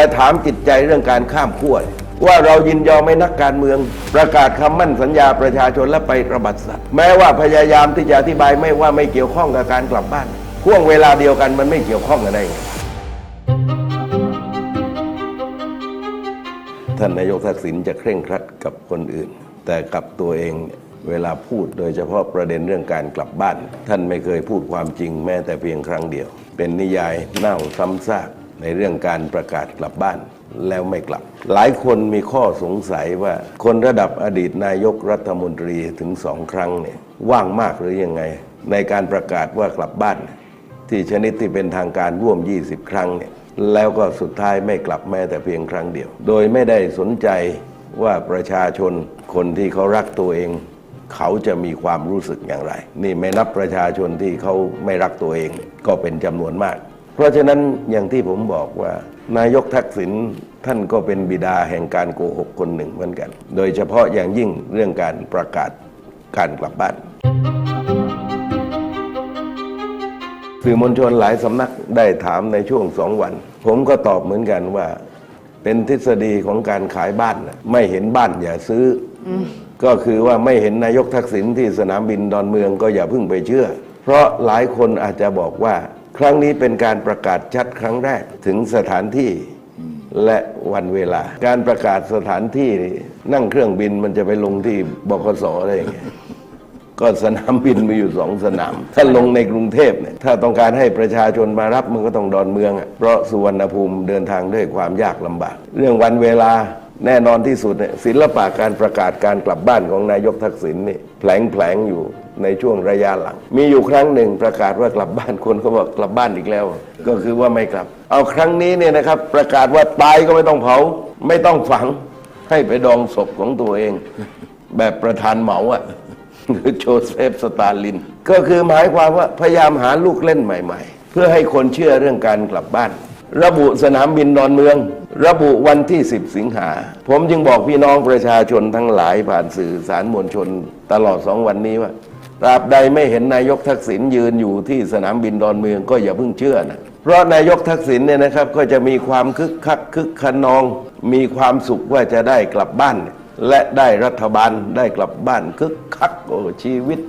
แต่ถามจิตใจเรื่องการข้ามขั้วว่าเรายินยอมให้นักการเมือง ประกาศคำมั่นสัญญาประชาชนและไประบัดสัตว์ แม้ว่าพยายามที่จะอธิบายไม่ว่าไม่เกี่ยวข้องกับการกลับบ้านห่วงเวลาเดียวกันมันไม่เกี่ยวข้องกันได้ไงท่านนายกทักษิณจะเคร่งครัดกับคนอื่น แต่กับตัวเองเนี่ยเวลาพูดโดยเฉพาะประเด็นเรื่องการกลับบ้าน ท่านไม่เคยพูดความจริงแม้แต่เพียงครั้งเดียว เป็นนิยายเน่าซ้ำซาก ในเรื่องการประกาศกลับบ้านแล้วไม่กลับ หลายคนมีข้อสงสัยว่าคนระดับอดีตนายกรัฐมนตรีถึงสองครั้งเนี่ยว่างมากหรือยังไง ในการประกาศว่ากลับบ้าน ที่ชนิดที่เป็นทางการร่วม 20 ครั้งเนี่ยแล้วก็สุดท้ายไม่กลับแม้แต่เพียงครั้งเดียว โดยไม่ได้สนใจว่าประชาชนคนที่เขารักตัวเอง เขาจะมีความรู้สึกอย่างไร นี่ไม่นับประชาชนที่เขาไม่รักตัวเองก็เป็นจำนวนมาก เพราะฉะนั้นอย่างที่ผมบอกว่า นายกทักษิณท่านก็เป็นบิดาแห่งการโกหกคนหนึ่งเหมือนกัน โดยเฉพาะอย่างยิ่งเรื่องการประกาศการกลับบ้านสื่อมวลชนหลายสำนักได้ถามในช่วงสองวัน ผมก็ตอบเหมือนกันว่า เป็นทฤษฎีของการขายบ้านไม่เห็นบ้านอย่าซื้ออก็คือว่าไม่เห็นนายกทักษิณที่สนามบินดอนเมืองก็อย่าเพิ่งไปเชื่อ เพราะหลายคนอาจจะบอกว่า ครั้งนี้เป็นการประกาศชัดครั้งแรกถึงสถานที่และวันเวลา การประกาศสถานที่นี่นั่งเครื่องบินมันจะไปลงที่บกสอะไรอย่างเงี้ยก็สนามบินมีอยู่สองสนาม ถ้าลงในกรุงเทพเนี่ย ถ้าต้องการให้ประชาชนมารับมันก็ต้องดอนเมืองอะเพราะสุวรรณภูมิเดินทางด้วยความยากลำบาก เรื่องวันเวลาแน่นอนที่สุดเนี่ยศิลปะการประกาศการกลับบ้านของนายกทักษิณนี่แผลงแผลงอยู่ ในช่วงระยะหลัง มีอยู่ครั้งหนึ่งประกาศว่ากลับบ้านคนเขาบอกกลับบ้านอีกแล้ว ก็คือว่าไม่กลับ เอาครั้งนี้เนี่ยนะครับ ประกาศว่าตายก็ไม่ต้องเผา ไม่ต้องฝัง ให้ไปดองศพของตัวเอง แบบประธานเหมาอะคือโจเซฟสตาลิน ก็คือหมายความว่าพยายามหาลูกเล่นใหม่ ๆ เพื่อให้คนเชื่อเรื่องการกลับบ้าน ระบุสนามบินดอนเมือง ระบุวันที่ 10 สิงหา ผมจึงบอกพี่น้องประชาชนทั้งหลายผ่านสื่อสารมวลชนตลอดสองวันนี้ว่า ตราบใดไม่เห็นนายกทักษิณยืนอยู่ที่สนามบินดอนเมืองก็อย่าเพิ่งเชื่อนะเพราะนายกทักษิณเนี่ยนะครับก็จะมีความคึกคักคึกขนอง มีความสุขว่าจะได้กลับบ้าน และได้รัฐบาลได้กลับบ้านคึกคักโอ้ชีวิต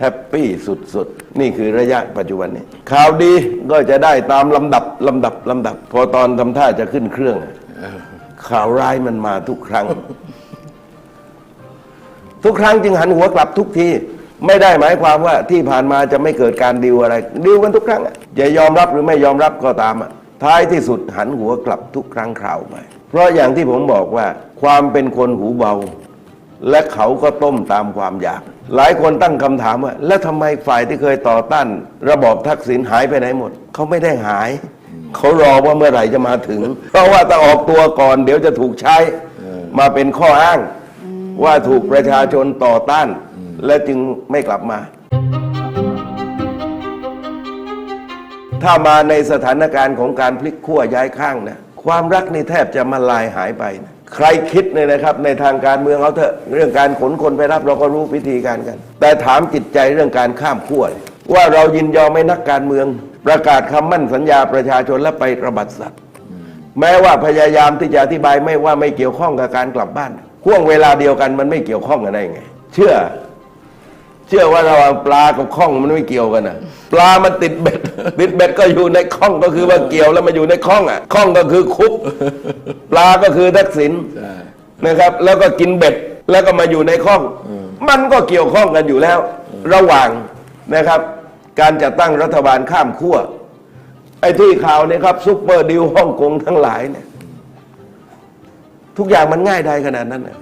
แฮปปี้สุดๆ นี่คือระยะปัจจุบันนี้ข่าวดีก็จะได้ตามลำดับลำดับลำดับ พอตอนทำท่าจะขึ้นเครื่อง ข่าวร้ายมันมาทุกครั้ง ทุกครั้งจึงหันหัวกลับทุกที ไม่ได้หมายความว่าที่ผ่านมาจะไม่เกิดการดิวอะไร ดิวกันทุกครั้งอะจะยอมรับหรือไม่ยอมรับก็ตามอะท้ายที่สุดหันหัวกลับทุกครั้งคราวไปเพราะอย่างที่ผมบอกว่า ความเป็นคนหูเบา และเขาก็ต้มตามความอยาก หลายคนตั้งคำถามว่า แล้วทำไมฝ่ายที่เคยต่อต้าน ระบอบทักษิณหายไปไหนหมด เขาไม่ได้หาย เขารอว่าเมื่อไหร่จะมาถึง เพราะว่าถ้าออกตัวก่อนเดี๋ยวจะถูกใช้มาเป็นข้ออ้าง ว่าถูกประชาชนต่อต้าน และจึงไม่กลับมา ถ้ามาในสถานการณ์ของการพลิกขั้วย้ายข้างนะความรักนี่แทบจะมาลายหายไปนะใครคิดเนี่ยนะครับ ในทางการเมืองเอาเถอะเรื่องการขนคนไปรับเราก็รู้วิธีการกัน แต่ถามจิตใจเรื่องการข้ามขั้วว่าเรายินยอมให้นักการเมือง ประกาศคำมั่นสัญญาประชาชนและไประบัดสัตว์แม้ว่าพยายามที่จะอธิบายไม่ว่าไม่เกี่ยวข้องกับการกลับบ้านห่วงเวลาเดียวกันมันไม่เกี่ยวข้องกันได้ไง เชื่อ ชื่อว่าระหว่างปลากับข้องมันไม่เกี่ยวกันนะปลามันติดเบ็ดติดเบ็ดก็อยู่ในข้องก็คือว่าเกี่ยวแล้วมาอยู่ในข้องอะข้องก็คือคุก ปลาก็คือทักษิณนะครับ แล้วก็กินเบ็ดแล้วก็มาอยู่ในข้อง มันก็เกี่ยวข้องกันอยู่แล้ว ระหว่างนะครับ การจัดตั้งรัฐบาลข้ามขั้วไอ้ที่ข่าวเนี่ยครับซุปเปอร์ดิวฮ่องกงทั้งหลายเนี่ยทุกอย่างมันง่ายได้ขนาดนั้นนะ